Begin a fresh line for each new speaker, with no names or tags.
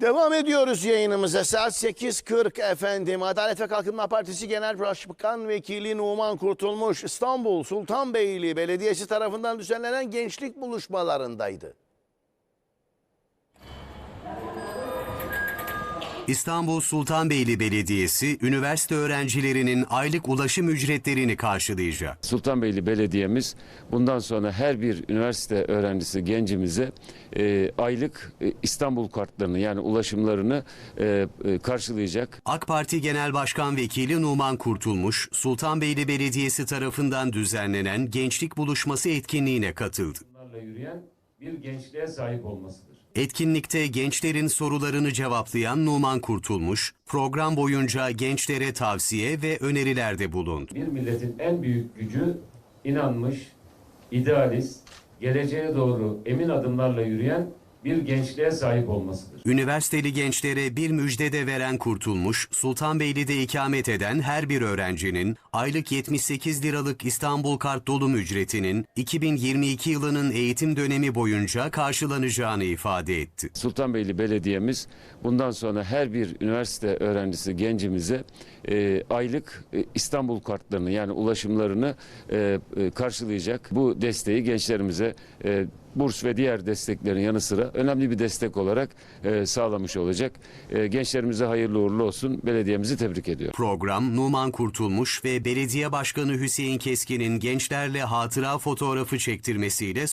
Devam ediyoruz yayınımıza. Saat 8.40 efendim. Adalet ve Kalkınma Partisi Genel Başkan Vekili Numan Kurtulmuş İstanbul Sultanbeyli Belediyesi tarafından düzenlenen gençlik buluşmalarındaydı.
İstanbul Sultanbeyli Belediyesi, üniversite öğrencilerinin aylık ulaşım ücretlerini karşılayacak.
Sultanbeyli Belediye'miz bundan sonra her bir üniversite öğrencisi gencimize e, aylık e, İstanbul kartlarını yani ulaşımlarını e, e, karşılayacak.
AK Parti Genel Başkan Vekili Numan Kurtulmuş, Sultanbeyli Belediyesi tarafından düzenlenen gençlik buluşması etkinliğine katıldı.
Bunlarla yürüyen bir gençliğe sahip olmasıdır.
Etkinlikte gençlerin sorularını cevaplayan Numan Kurtulmuş, program boyunca gençlere tavsiye ve önerilerde bulundu.
Bir milletin en büyük gücü inanmış, idealist, geleceğe doğru emin adımlarla yürüyen bir gençliğe sahip olmasıdır.
Üniversiteli gençlere bir müjde de veren Kurtulmuş, Sultanbeyli'de ikamet eden her bir öğrencinin aylık 78 liralık İstanbul Kart dolum ücretinin 2022 yılının eğitim dönemi boyunca karşılanacağını ifade etti.
Sultanbeyli Belediye'miz bundan sonra her bir üniversite öğrencisi gencimize e, aylık e, İstanbul kartlarını yani ulaşımlarını e, e, karşılayacak. Bu desteği gençlerimize e, burs ve diğer desteklerin yanı sıra önemli bir destek olarak e, sağlamış olacak. E, gençlerimize hayırlı uğurlu olsun. Belediyemizi tebrik ediyorum.
Program Numan Kurtulmuş ve Belediye Başkanı Hüseyin Keskin'in gençlerle hatıra fotoğrafı çektirmesiyle